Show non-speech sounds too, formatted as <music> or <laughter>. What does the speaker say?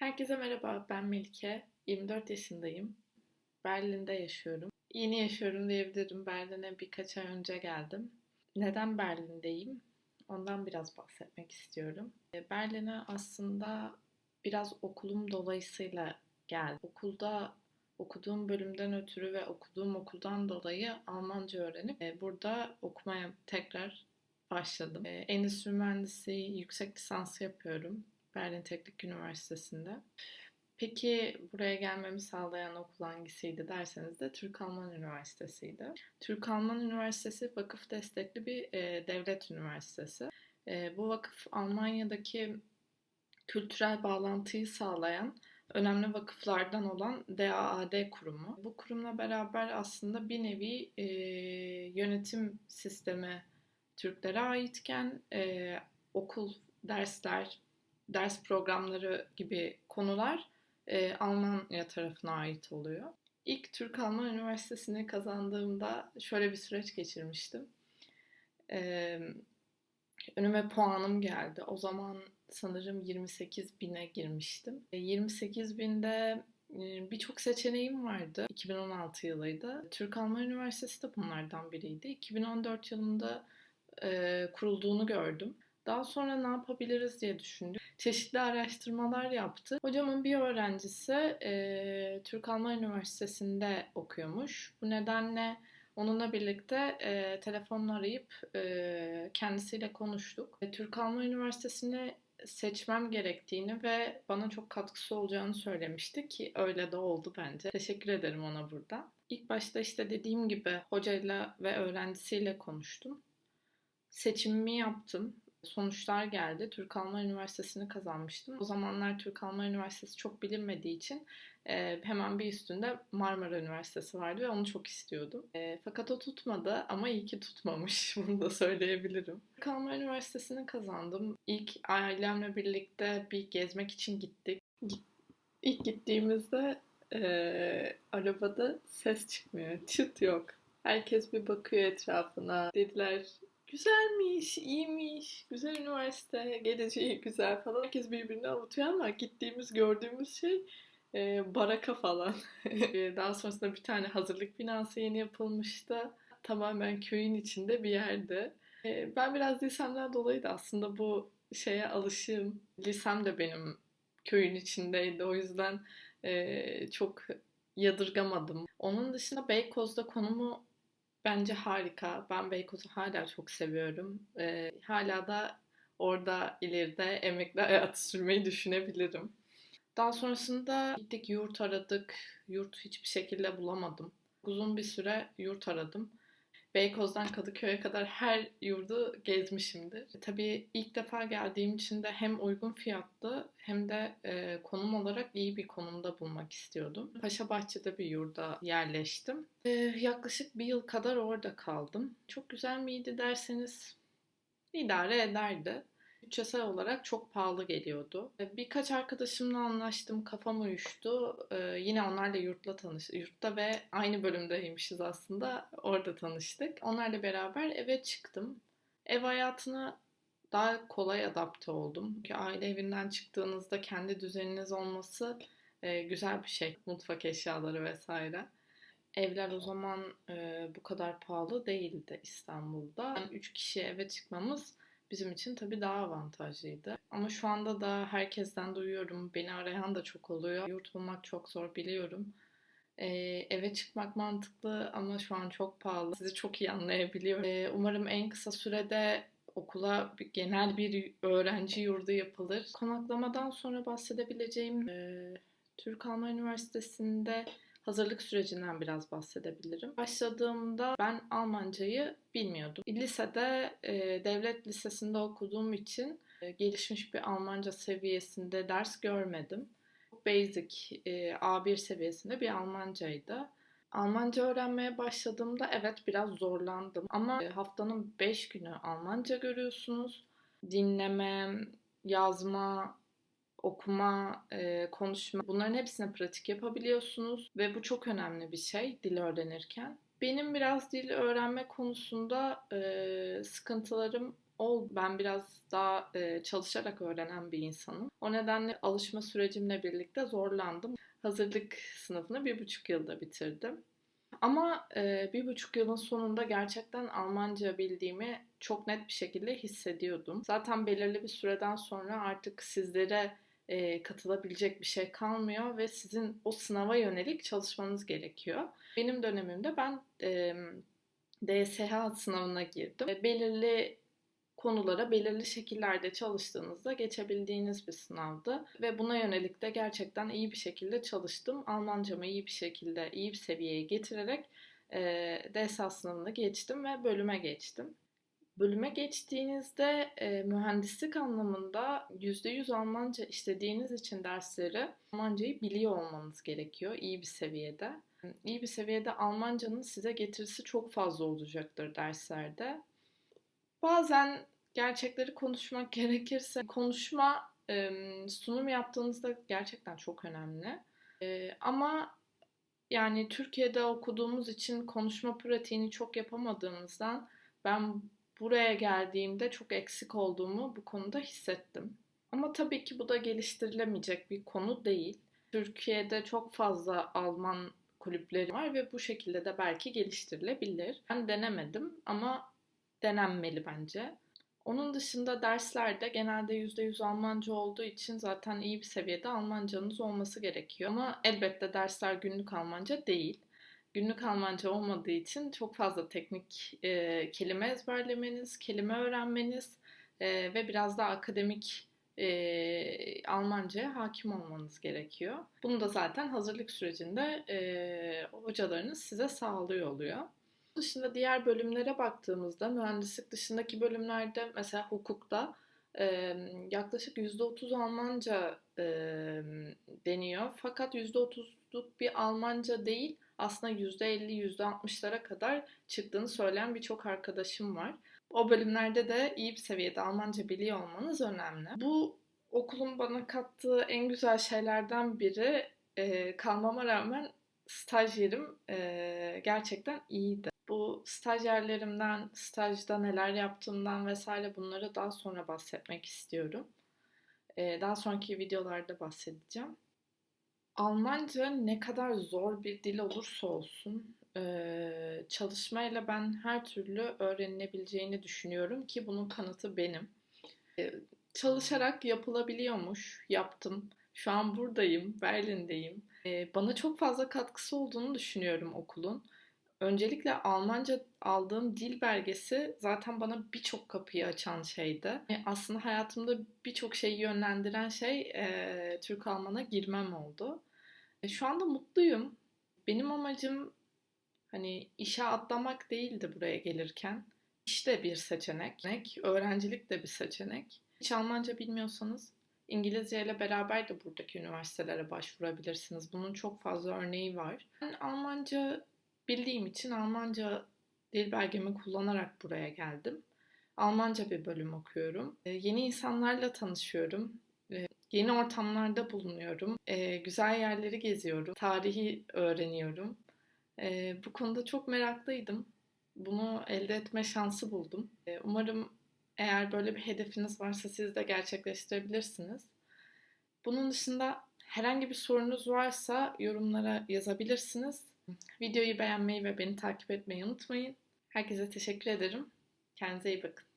Herkese merhaba, ben Melike. 24 yaşındayım. Berlin'de yaşıyorum. Yeni yaşıyorum diyebilirim. Berlin'e birkaç ay önce geldim. Neden Berlin'deyim? Ondan biraz bahsetmek istiyorum. E, Berlin'e aslında biraz okulum dolayısıyla geldim. Okulda okuduğum bölümden ötürü ve okuduğum okuldan dolayı Almanca öğrenip e, burada okumaya tekrar başladım. E, Endüstri mühendisliği yüksek lisansı yapıyorum. Berlin Teknik Üniversitesi'nde. Peki buraya gelmemi sağlayan okul hangisiydi derseniz de Türk-Alman Üniversitesi'ydi. Türk-Alman Üniversitesi vakıf destekli bir e, devlet üniversitesi. E, bu vakıf Almanya'daki kültürel bağlantıyı sağlayan önemli vakıflardan olan DAAD kurumu. Bu kurumla beraber aslında bir nevi e, yönetim sistemi Türklere aitken e, okul, dersler, ders programları gibi konular e, Almanya tarafına ait oluyor. İlk Türk-Alman Üniversitesi'ni kazandığımda şöyle bir süreç geçirmiştim. E, önüme puanım geldi. O zaman sanırım 28 bine girmiştim. 28 binde e, birçok seçeneğim vardı. 2016 yılıydı. Türk-Alman Üniversitesi de bunlardan biriydi. 2014 yılında e, kurulduğunu gördüm. Daha sonra ne yapabiliriz diye düşündük. Çeşitli araştırmalar yaptı. Hocamın bir öğrencisi e, Türk-Alman Üniversitesi'nde okuyormuş. Bu nedenle onunla birlikte e, telefonla arayıp e, kendisiyle konuştuk. E, Türk-Alman Üniversitesi'ni seçmem gerektiğini ve bana çok katkısı olacağını söylemişti ki öyle de oldu bence. Teşekkür ederim ona burada. İlk başta işte dediğim gibi hocayla ve öğrencisiyle konuştum. Seçimimi yaptım sonuçlar geldi. Türk Alman Üniversitesi'ni kazanmıştım. O zamanlar Türk Alman Üniversitesi çok bilinmediği için e, hemen bir üstünde Marmara Üniversitesi vardı ve onu çok istiyordum. E, fakat o tutmadı ama iyi ki tutmamış. <laughs> Bunu da söyleyebilirim. Türk Alman Üniversitesi'ni kazandım. İlk ailemle birlikte bir gezmek için gittik. İlk gittiğimizde e, arabada ses çıkmıyor. Çıt yok. Herkes bir bakıyor etrafına. Dediler güzelmiş, iyiymiş, güzel üniversite, geleceği güzel falan. Herkes birbirini avutuyor ama gittiğimiz, gördüğümüz şey e, baraka falan. <laughs> E, daha sonrasında bir tane hazırlık binası yeni yapılmıştı. Tamamen köyün içinde bir yerde. E, ben biraz lisemden dolayı da aslında bu şeye alışığım. Lisem de benim köyün içindeydi. O yüzden e, çok yadırgamadım. Onun dışında Beykoz'da konumu Bence harika. Ben Beykoz'u hala çok seviyorum. Ee, hala da orada ileride emekli <laughs> hayatı sürmeyi düşünebilirim. Daha sonrasında gittik yurt aradık. Yurt hiçbir şekilde bulamadım. Uzun bir süre yurt aradım. Beykoz'dan Kadıköy'e kadar her yurdu gezmişimdir. E, tabii ilk defa geldiğim için de hem uygun fiyatlı hem de e, konum olarak iyi bir konumda bulmak istiyordum. Paşabahçe'de bir yurda yerleştim. E, yaklaşık bir yıl kadar orada kaldım. Çok güzel miydi derseniz idare ederdi bütçesel olarak çok pahalı geliyordu. E, birkaç arkadaşımla anlaştım, kafam uyuştu. Ee, yine onlarla yurtla tanış, yurtta ve aynı bölümdeymişiz aslında. Orada tanıştık. Onlarla beraber eve çıktım. Ev hayatına daha kolay adapte oldum. Çünkü aile evinden çıktığınızda kendi düzeniniz olması e, güzel bir şey. Mutfak eşyaları vesaire. Evler o zaman e, bu kadar pahalı değildi İstanbul'da. Yani üç kişi eve çıkmamız bizim için tabii daha avantajlıydı. Ama şu anda da herkesten duyuyorum. Beni arayan da çok oluyor. Yurt bulmak çok zor biliyorum. Ee, eve çıkmak mantıklı ama şu an çok pahalı. Sizi çok iyi anlayabiliyorum. Ee, umarım en kısa sürede okula genel bir öğrenci yurdu yapılır. Konaklamadan sonra bahsedebileceğim e, Türk Alman Üniversitesi'nde hazırlık sürecinden biraz bahsedebilirim. Başladığımda ben Almancayı bilmiyordum. Lisede e, devlet lisesinde okuduğum için e, gelişmiş bir Almanca seviyesinde ders görmedim. Basic e, A1 seviyesinde bir Almancaydı. Almanca öğrenmeye başladığımda evet biraz zorlandım ama e, haftanın 5 günü Almanca görüyorsunuz. Dinleme, yazma, okuma, e, konuşma bunların hepsine pratik yapabiliyorsunuz ve bu çok önemli bir şey dil öğrenirken. Benim biraz dil öğrenme konusunda e, sıkıntılarım ol. Ben biraz daha e, çalışarak öğrenen bir insanım. O nedenle alışma sürecimle birlikte zorlandım. Hazırlık sınıfını bir buçuk yılda bitirdim. Ama e, bir buçuk yılın sonunda gerçekten Almanca bildiğimi çok net bir şekilde hissediyordum. Zaten belirli bir süreden sonra artık sizlere e, katılabilecek bir şey kalmıyor ve sizin o sınava yönelik çalışmanız gerekiyor. Benim dönemimde ben e, DSH sınavına girdim. E, belirli konulara belirli şekillerde çalıştığınızda geçebildiğiniz bir sınavdı. Ve buna yönelik de gerçekten iyi bir şekilde çalıştım. Almancamı iyi bir şekilde, iyi bir seviyeye getirerek e, DSA sınavını geçtim ve bölüme geçtim. Bölüme geçtiğinizde e, mühendislik anlamında %100 Almanca işlediğiniz için dersleri Almancayı biliyor olmanız gerekiyor iyi bir seviyede. İyi bir seviyede Almancanın size getirisi çok fazla olacaktır derslerde. Bazen gerçekleri konuşmak <laughs> gerekirse konuşma e, sunum yaptığınızda gerçekten çok önemli. E, ama yani Türkiye'de okuduğumuz için konuşma pratiğini çok yapamadığımızdan ben buraya geldiğimde çok eksik olduğumu bu konuda hissettim. Ama tabii ki bu da geliştirilemeyecek bir konu değil. Türkiye'de çok fazla Alman kulüpleri var ve bu şekilde de belki geliştirilebilir. Ben denemedim ama denenmeli bence. Onun dışında derslerde genelde %100 Almanca olduğu için zaten iyi bir seviyede Almancanız olması gerekiyor. Ama elbette dersler günlük Almanca değil. Günlük Almanca olmadığı için çok fazla teknik e, kelime ezberlemeniz, kelime öğrenmeniz e, ve biraz daha akademik e, Almanca'ya hakim olmanız gerekiyor. Bunu da zaten hazırlık sürecinde e, hocalarınız size sağlıyor oluyor dışında diğer bölümlere baktığımızda mühendislik dışındaki bölümlerde mesela hukukta e, yaklaşık %30 Almanca e, deniyor. Fakat %30'luk bir Almanca değil aslında %50, %60'lara kadar çıktığını söyleyen birçok arkadaşım var. O bölümlerde de iyi bir seviyede Almanca biliyor olmanız önemli. Bu okulun bana kattığı en güzel şeylerden biri e, kalmama rağmen stajyerim e, gerçekten iyiydi. Bu stajyerlerimden, stajda neler yaptığımdan vesaire bunları daha sonra bahsetmek istiyorum. E, daha sonraki videolarda bahsedeceğim. Almanca ne kadar zor bir dil olursa olsun e, çalışmayla ben her türlü öğrenilebileceğini düşünüyorum ki bunun kanıtı benim. E, çalışarak yapılabiliyormuş, yaptım. Şu an buradayım, Berlin'deyim. Bana çok fazla katkısı olduğunu düşünüyorum okulun. Öncelikle Almanca aldığım dil belgesi zaten bana birçok kapıyı açan şeydi. E, aslında hayatımda birçok şeyi yönlendiren şey e, Türk Alman'a girmem oldu. E, şu anda mutluyum. Benim amacım hani işe atlamak değildi buraya gelirken. İş de bir seçenek, öğrencilik de bir seçenek. Hiç Almanca bilmiyorsanız İngilizce ile beraber de buradaki üniversitelere başvurabilirsiniz. Bunun çok fazla örneği var. Ben Almanca bildiğim için Almanca dil belgemi kullanarak buraya geldim. Almanca bir bölüm okuyorum. Ee, yeni insanlarla tanışıyorum. Ee, yeni ortamlarda bulunuyorum. Ee, güzel yerleri geziyorum. Tarihi öğreniyorum. bu konuda çok meraklıydım. Bunu elde etme şansı buldum. umarım eğer böyle bir hedefiniz varsa siz de gerçekleştirebilirsiniz. Bunun dışında herhangi bir sorunuz varsa yorumlara yazabilirsiniz. Videoyu beğenmeyi ve beni takip etmeyi unutmayın. Herkese teşekkür ederim. Kendinize iyi bakın.